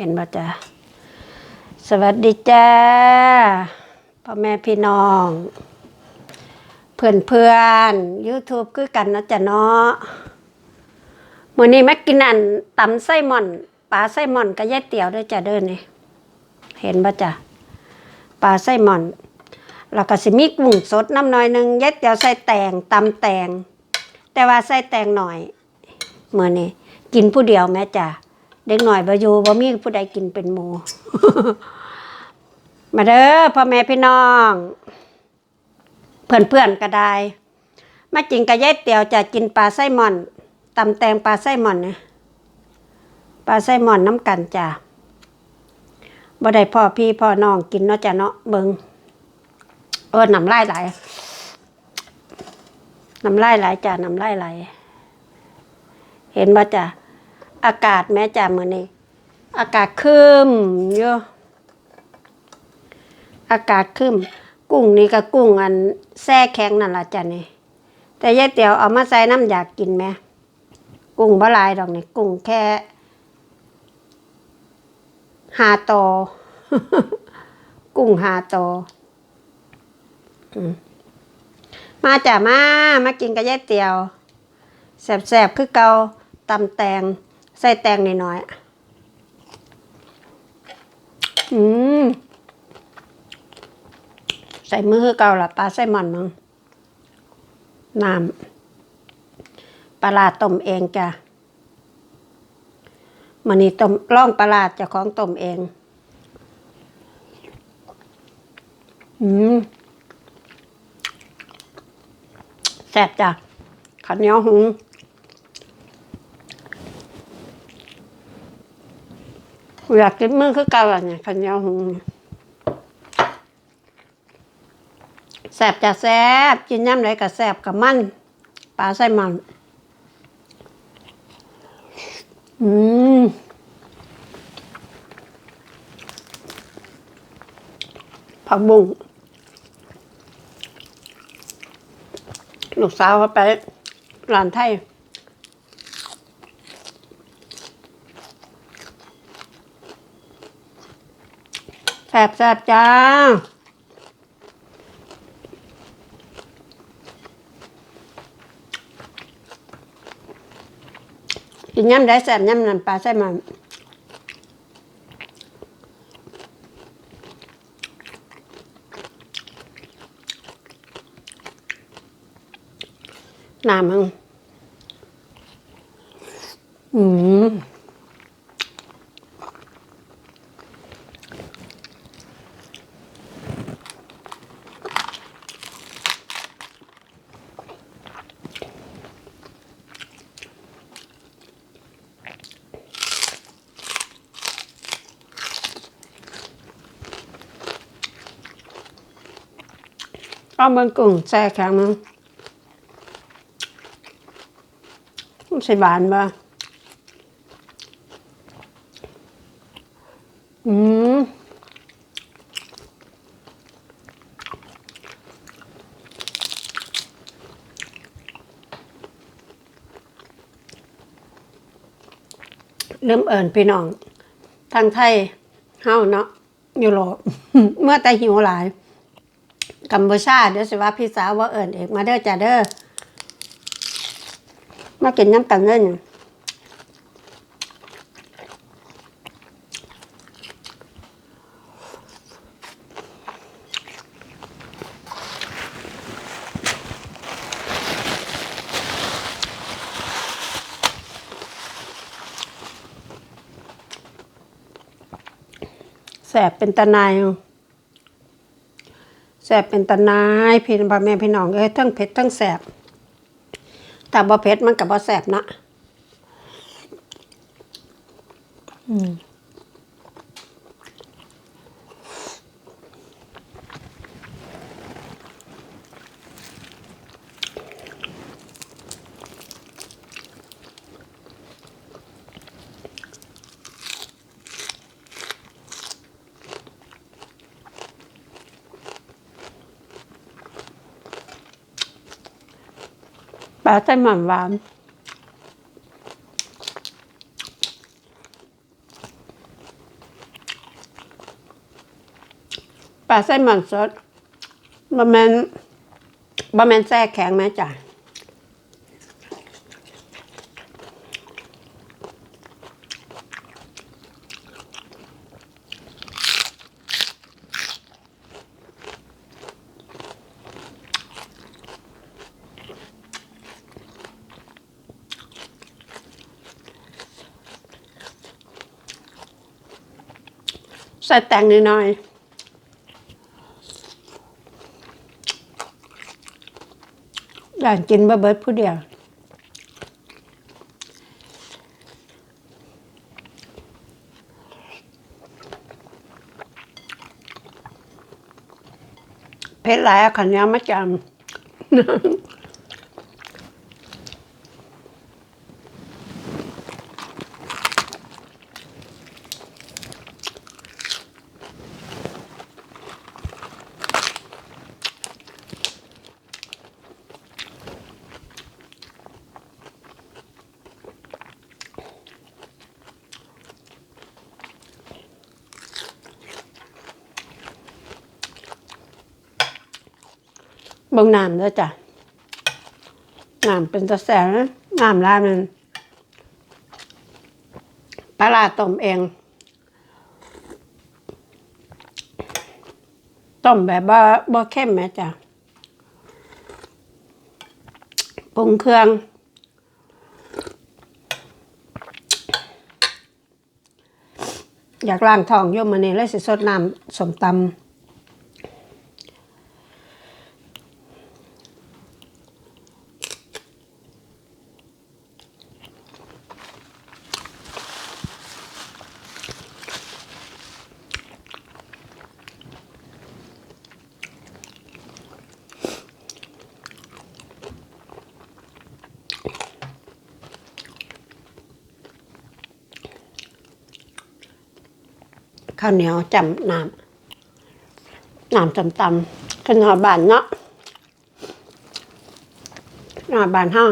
เห็นบ่จ้ะสวัสดีจ้าพ่อแม่พี่น้อง เพื่อนเพื่อนยูทูบคือกันนะจ้ะเนาะมื้อนี้มากินอันตำไส้หม่อนปลาไส้หม่อนกับยายเตี๋ยวด้วยจ้ะเด้อนี่เห็นบ่จ้ะปลาไส้หม่อนแล้วก็สิมีกุ้งสดน้ำหน่อยหนึงยายเตี๋ยวใส่แตงตำแตงแต่ว่าใส่แตงหน่อยมื้อนี้กินผู้เดียวแม่จ้ะ เด็กหน่อยบ่อยู่บ่มีผู้ใดกินเป็นหมู มาเด้อพ่อแม่พี่น้อง เพื่อนเพื่อนๆก็ได้มากินกับยายเตียวจะกินปลาไส้หม่อนตำแตงปลาไส้หม่อนนี่ยปลาไส้หม่อนน้ำกันจ้ะบ่ได้พ่อพี่พ่อน้องกินเนาะจ้ะเนาะเบิงเออน้ำลายไหลน้ำลายไหลจ้ะน้ำลายไหล เห็นบ่จ้ะ อากาศแม่จ้ะมื้อนี้ อากาศครึมอยู่อากาศครึมกุ้งนี่ก็กุ้งอันแช่แข็งนั่นละจ้ะนี่แต่ยายเตียวเอามาใส่น้ำอยากกินไหมกุ้งบ่หลายดอกนี่กุ้งแค่หาตอกุ้งหาตอมมาจ้ะมา มากินกับยายเตียวแสบๆคือเกาตำแตง ใส่แตงนิดน่อยๆอืม ใส่มือคือเก่าละปลาไส้หมอนมึงน้ำปลาต้มเองจ้ะมันนี่ต้มล่องปลาจะของต้มเอง อืมแซ่บจ้ะข้าวเนียหุง อยากกินมือคือเก่าอะเนี่ยข้าวเหนียวหงแสบจะแสบกินย่ำไรก็แสบกับมันปลาไส้มันอืมผักบุ้งลูกสาวเขาไปร้านไทย แสบแสบจ้า กินย่ำได้แสบย่ำนันปลาใส่มันน้ำมึงอืม เอาเบิ่งกุ้งแช่แข็งมึงใส่บานบ่อืมเริ่มเอิญพี่น้อง ทางไทยเฮาเนาะยุโรปเมื่อแต่หิวหลาย กัมพูชาเดี๋ยวสิว่าพี่สาวว่าเอิญเอกมาเด้อจ้าเด้อมากินน้ำกันเล่นแสบเป็นตะนายอยู่ แสบเป็นตะนายพี่พ่อแม่พี่น้องเอ้ยทั้งเผ็ดทั้งแสบแต่บ่เผ็ดมันกับบ่แสบนะอืม ปลาไส้หม่ำหวาน ปลาไส้ม่ำสดบะแมนบะแมนแทรกแข็งไหมจ้ะ ใส่แตงนิดหน่อยอยากกินบะเบิดผู้เดียวเพชรหลายเอาขันยามาจำ บางน้ำด้วยจ้ะน้ำเป็นตะแสงน้ำลายมันปลาต้มเองต้มแบบบ่บ่เข้มแม่จ้ะปรุงเครื่องอยากล้างท้องโยมมันนี่เลยสิสดน้ำสมตำาวเหนียวจำน้ำน้ำจำตำขึ้นหอบานเนาะหอบานห้า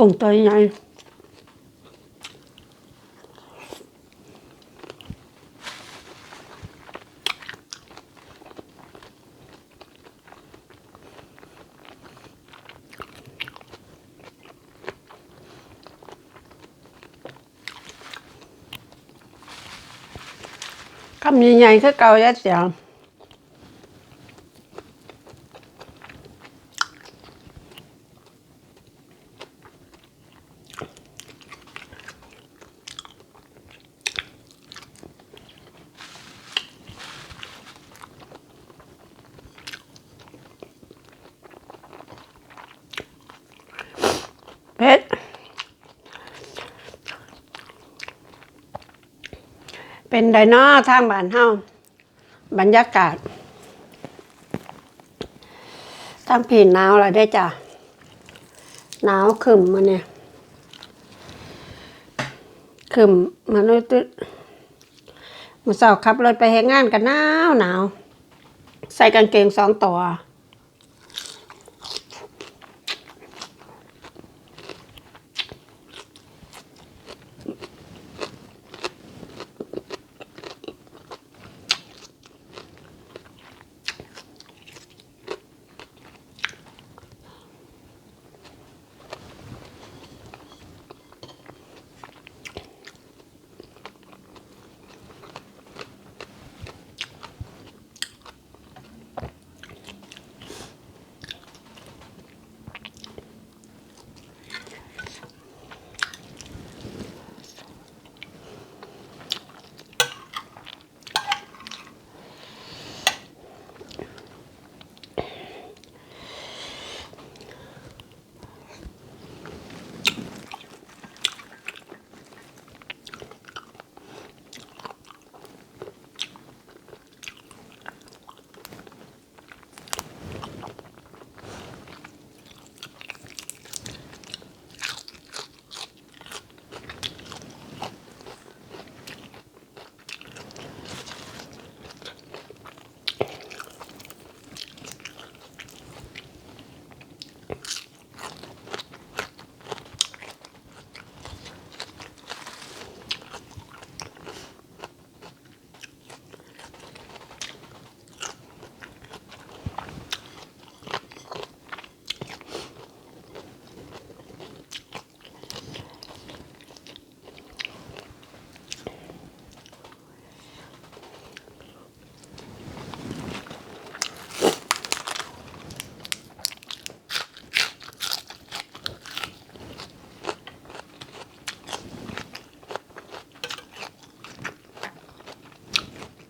กุ้งตัวใหญ่คำใเกายัดเสียวเพชรเป็นไดนอทางบ้านเฮาบรรยากาศทางผีหนาวแล้วได้จ้ะหนาวขึ้นมาเนี่ยขึ้นมาเลยตึมาเสาขับรถไปเฮ็ดงานกันหนาวหนาว ใส่กางเกงสองตัว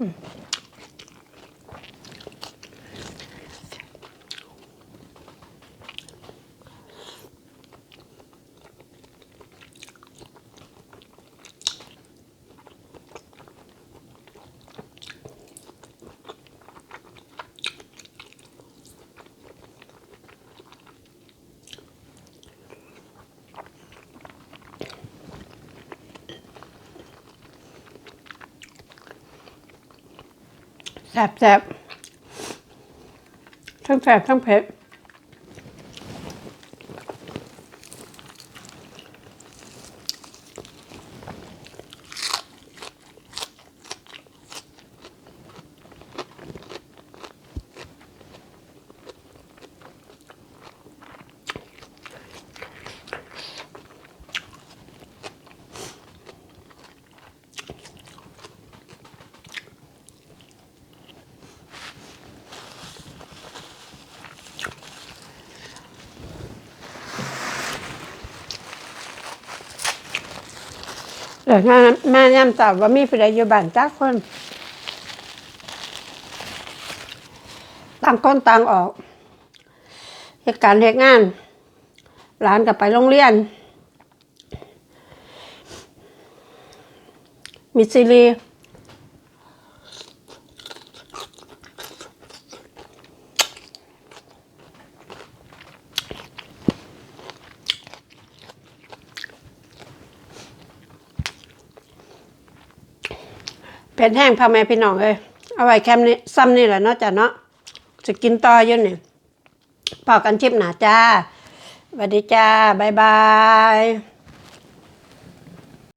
হুম แสบแสบทั้งแสบทั้งเผ็ด เดี๋ยวแม่แม่ย้ำตอบว่ามีผู้ใดอยู่บ้านจักคน ต่างคนต่างออกเหตุการณ์เหตุงานหลานกลับไปโรงเรียน มีซีรีส์ เพนแห้งพ่อแม่พี่น้องเอ้ยเอาไว้แคมนี้ซ้ำนี่แหละเนาะจ้ะเนาะจะกินต่ออยู่นี่พอกันชิปหนาจ้าสวัสดีจ้า บ๊ายบาย